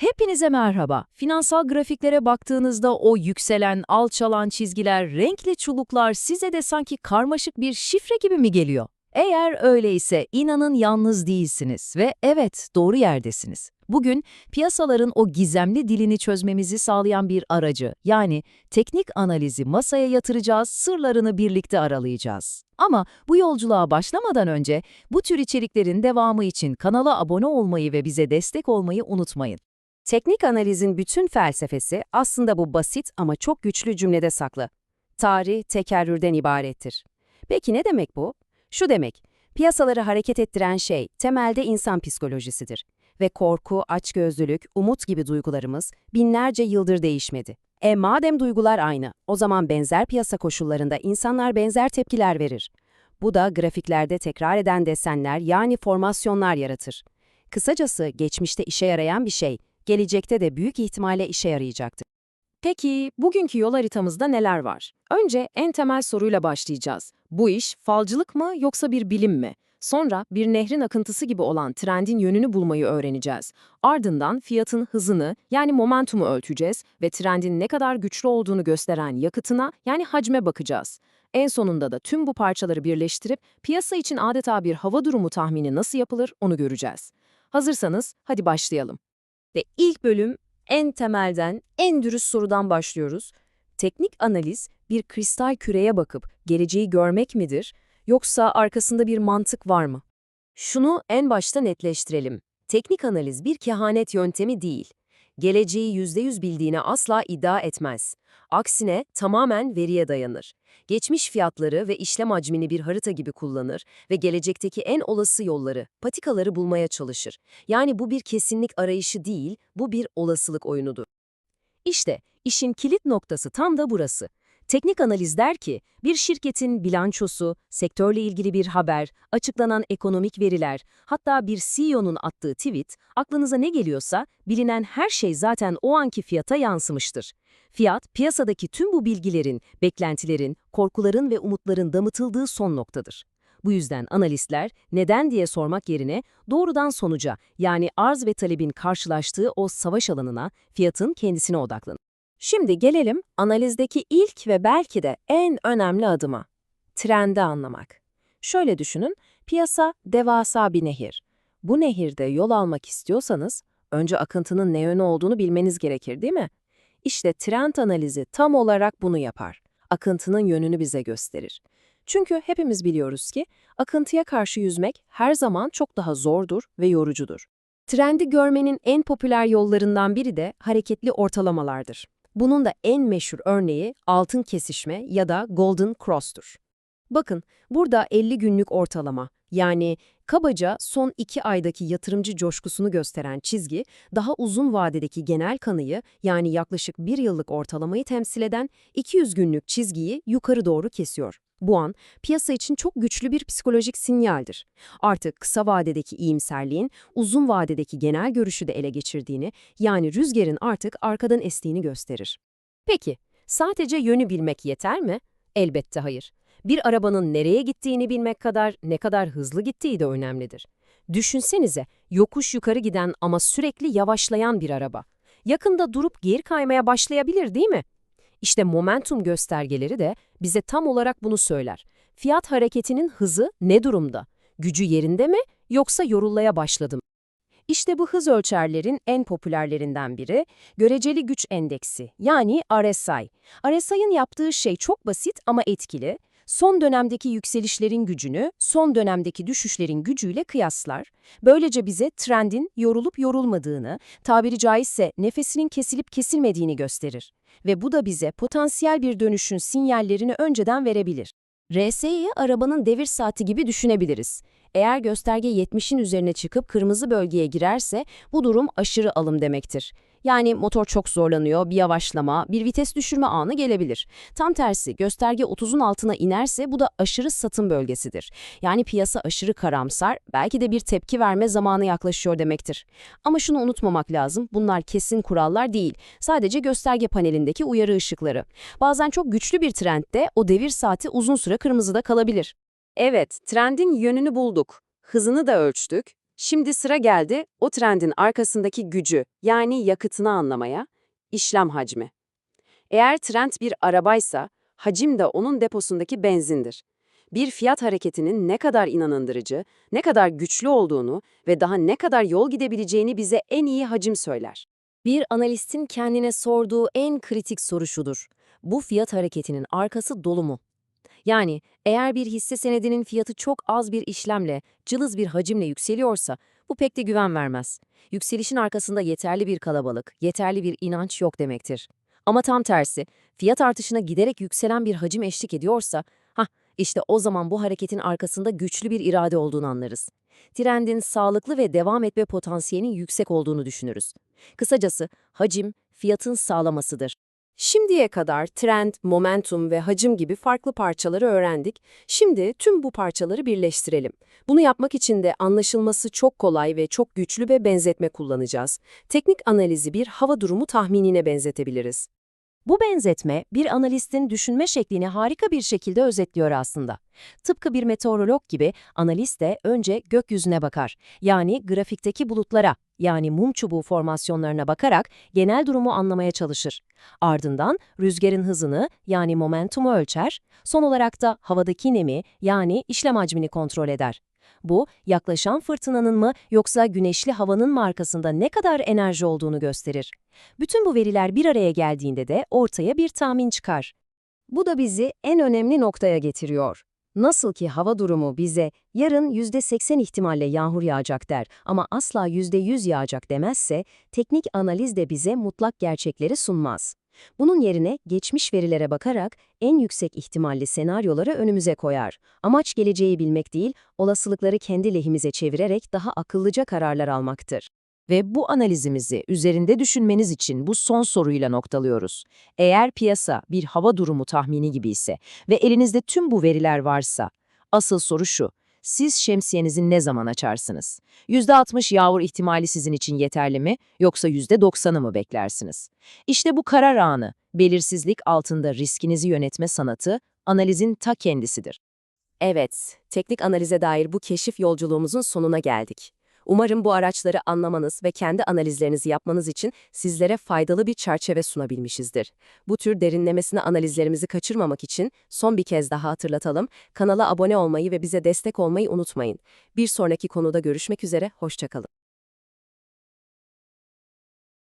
Hepinize merhaba. Finansal grafiklere baktığınızda o yükselen, alçalan çizgiler, renkli çubuklar size de sanki karmaşık bir şifre gibi mi geliyor? Eğer öyleyse inanın yalnız değilsiniz ve evet doğru yerdesiniz. Bugün piyasaların o gizemli dilini çözmemizi sağlayan bir aracı yani teknik analizi masaya yatıracağız, sırlarını birlikte aralayacağız. Ama bu yolculuğa başlamadan önce bu tür içeriklerin devamı için kanala abone olmayı ve bize destek olmayı unutmayın. Teknik analizin bütün felsefesi aslında bu basit ama çok güçlü cümlede saklı. Tarih tekerrürden ibarettir. Peki ne demek bu? Şu demek, piyasaları hareket ettiren şey temelde insan psikolojisidir. Ve korku, açgözlülük, umut gibi duygularımız binlerce yıldır değişmedi. E madem duygular aynı, o zaman benzer piyasa koşullarında insanlar benzer tepkiler verir. Bu da grafiklerde tekrar eden desenler yani formasyonlar yaratır. Kısacası geçmişte işe yarayan bir şey, gelecekte de büyük ihtimalle işe yarayacaktır. Peki bugünkü yol haritamızda neler var? Önce en temel soruyla başlayacağız. Bu iş falcılık mı yoksa bir bilim mi? Sonra bir nehrin akıntısı gibi olan trendin yönünü bulmayı öğreneceğiz. Ardından fiyatın hızını yani momentumu ölçeceğiz ve trendin ne kadar güçlü olduğunu gösteren yakıtına yani hacme bakacağız. En sonunda da tüm bu parçaları birleştirip piyasa için adeta bir hava durumu tahmini nasıl yapılır onu göreceğiz. Hazırsanız hadi başlayalım. Ve ilk bölüm en temelden, en dürüst sorudan başlıyoruz. Teknik analiz bir kristal küreye bakıp geleceği görmek midir yoksa arkasında bir mantık var mı? Şunu en başta netleştirelim. Teknik analiz bir kehanet yöntemi değil. Geleceği %100 bildiğine asla iddia etmez. Aksine tamamen veriye dayanır. Geçmiş fiyatları ve işlem hacmini bir harita gibi kullanır ve gelecekteki en olası yolları, patikaları bulmaya çalışır. Yani bu bir kesinlik arayışı değil, bu bir olasılık oyunudur. İşte işin kilit noktası tam da burası. Teknik analiz der ki, bir şirketin bilançosu, sektörle ilgili bir haber, açıklanan ekonomik veriler, hatta bir CEO'nun attığı tweet, aklınıza ne geliyorsa bilinen her şey zaten o anki fiyata yansımıştır. Fiyat, piyasadaki tüm bu bilgilerin, beklentilerin, korkuların ve umutların damıtıldığı son noktadır. Bu yüzden analistler neden diye sormak yerine doğrudan sonuca yani arz ve talebin karşılaştığı o savaş alanına, fiyatın kendisine odaklanır. Şimdi gelelim analizdeki ilk ve belki de en önemli adıma. Trendi anlamak. Şöyle düşünün, piyasa devasa bir nehir. Bu nehirde yol almak istiyorsanız önce akıntının ne yönü olduğunu bilmeniz gerekir değil mi? İşte trend analizi tam olarak bunu yapar. Akıntının yönünü bize gösterir. Çünkü hepimiz biliyoruz ki akıntıya karşı yüzmek her zaman çok daha zordur ve yorucudur. Trendi görmenin en popüler yollarından biri de hareketli ortalamalardır. Bunun da en meşhur örneği altın kesişme ya da golden cross'tur. Bakın, burada 50 günlük ortalama, yani kabaca son 2 aydaki yatırımcı coşkusunu gösteren çizgi, daha uzun vadedeki genel kanıyı, yani yaklaşık 1 yıllık ortalamayı temsil eden 200 günlük çizgiyi yukarı doğru kesiyor. Bu an, piyasa için çok güçlü bir psikolojik sinyaldir. Artık kısa vadedeki iyimserliğin, uzun vadedeki genel görüşü de ele geçirdiğini, yani rüzgarın artık arkadan estiğini gösterir. Peki, sadece yönü bilmek yeter mi? Elbette hayır. Bir arabanın nereye gittiğini bilmek kadar ne kadar hızlı gittiği de önemlidir. Düşünsenize, yokuş yukarı giden ama sürekli yavaşlayan bir araba. Yakında durup geri kaymaya başlayabilir değil mi? İşte momentum göstergeleri de bize tam olarak bunu söyler. Fiyat hareketinin hızı ne durumda? Gücü yerinde mi yoksa yorulmaya başladı mı? İşte bu hız ölçerlerin en popülerlerinden biri göreceli güç endeksi yani RSI. RSI'ın yaptığı şey çok basit ama etkili. Son dönemdeki yükselişlerin gücünü son dönemdeki düşüşlerin gücüyle kıyaslar. Böylece bize trendin yorulup yorulmadığını, tabiri caizse nefesinin kesilip kesilmediğini gösterir. Ve bu da bize potansiyel bir dönüşün sinyallerini önceden verebilir. RSI'yi arabanın devir saati gibi düşünebiliriz. Eğer gösterge 70'in üzerine çıkıp kırmızı bölgeye girerse bu durum aşırı alım demektir. Yani motor çok zorlanıyor, bir yavaşlama, bir vites düşürme anı gelebilir. Tam tersi gösterge 30'un altına inerse bu da aşırı satım bölgesidir. Yani piyasa aşırı karamsar, belki de bir tepki verme zamanı yaklaşıyor demektir. Ama şunu unutmamak lazım, bunlar kesin kurallar değil. Sadece gösterge panelindeki uyarı ışıkları. Bazen çok güçlü bir trendde o devir saati uzun süre kırmızıda kalabilir. Evet, trendin yönünü bulduk. Hızını da ölçtük. Şimdi sıra geldi o trendin arkasındaki gücü, yani yakıtını anlamaya, işlem hacmi. Eğer trend bir arabaysa, hacim de onun deposundaki benzindir. Bir fiyat hareketinin ne kadar inanındırıcı, ne kadar güçlü olduğunu ve daha ne kadar yol gidebileceğini bize en iyi hacim söyler. Bir analistin kendine sorduğu en kritik soru şudur. Bu fiyat hareketinin arkası dolu mu? Yani eğer bir hisse senedinin fiyatı çok az bir işlemle, cılız bir hacimle yükseliyorsa bu pek de güven vermez. Yükselişin arkasında yeterli bir kalabalık, yeterli bir inanç yok demektir. Ama tam tersi, fiyat artışına giderek yükselen bir hacim eşlik ediyorsa, hah işte o zaman bu hareketin arkasında güçlü bir irade olduğunu anlarız. Trendin sağlıklı ve devam etme potansiyelinin yüksek olduğunu düşünürüz. Kısacası hacim fiyatın sağlamasıdır. Şimdiye kadar trend, momentum ve hacim gibi farklı parçaları öğrendik. Şimdi tüm bu parçaları birleştirelim. Bunu yapmak için de anlaşılması çok kolay ve çok güçlü bir benzetme kullanacağız. Teknik analizi bir hava durumu tahminine benzetebiliriz. Bu benzetme bir analistin düşünme şeklini harika bir şekilde özetliyor aslında. Tıpkı bir meteorolog gibi analist de önce gökyüzüne bakar. Yani grafikteki bulutlara, yani mum çubuğu formasyonlarına bakarak genel durumu anlamaya çalışır. Ardından rüzgarın hızını yani momentumu ölçer, son olarak da havadaki nemi yani işlem hacmini kontrol eder. Bu, yaklaşan fırtınanın mı yoksa güneşli havanın mı arkasında ne kadar enerji olduğunu gösterir. Bütün bu veriler bir araya geldiğinde de ortaya bir tahmin çıkar. Bu da bizi en önemli noktaya getiriyor. Nasıl ki hava durumu bize yarın %80 ihtimalle yağmur yağacak der ama asla %100 yağacak demezse, teknik analiz de bize mutlak gerçekleri sunmaz. Bunun yerine geçmiş verilere bakarak en yüksek ihtimalli senaryoları önümüze koyar. Amaç geleceği bilmek değil, olasılıkları kendi lehimize çevirerek daha akıllıca kararlar almaktır. Ve bu analizimizi üzerinde düşünmeniz için bu son soruyla noktalıyoruz. Eğer piyasa bir hava durumu tahmini gibi ise ve elinizde tüm bu veriler varsa, asıl soru şu, siz şemsiyenizi ne zaman açarsınız? %60 yağmur ihtimali sizin için yeterli mi, yoksa %90'ı mı beklersiniz? İşte bu karar anı, belirsizlik altında riskinizi yönetme sanatı, analizin ta kendisidir. Evet, teknik analize dair bu keşif yolculuğumuzun sonuna geldik. Umarım bu araçları anlamanız ve kendi analizlerinizi yapmanız için sizlere faydalı bir çerçeve sunabilmişizdir. Bu tür derinlemesine analizlerimizi kaçırmamak için son bir kez daha hatırlatalım. Kanala abone olmayı ve bize destek olmayı unutmayın. Bir sonraki konuda görüşmek üzere, hoşçakalın.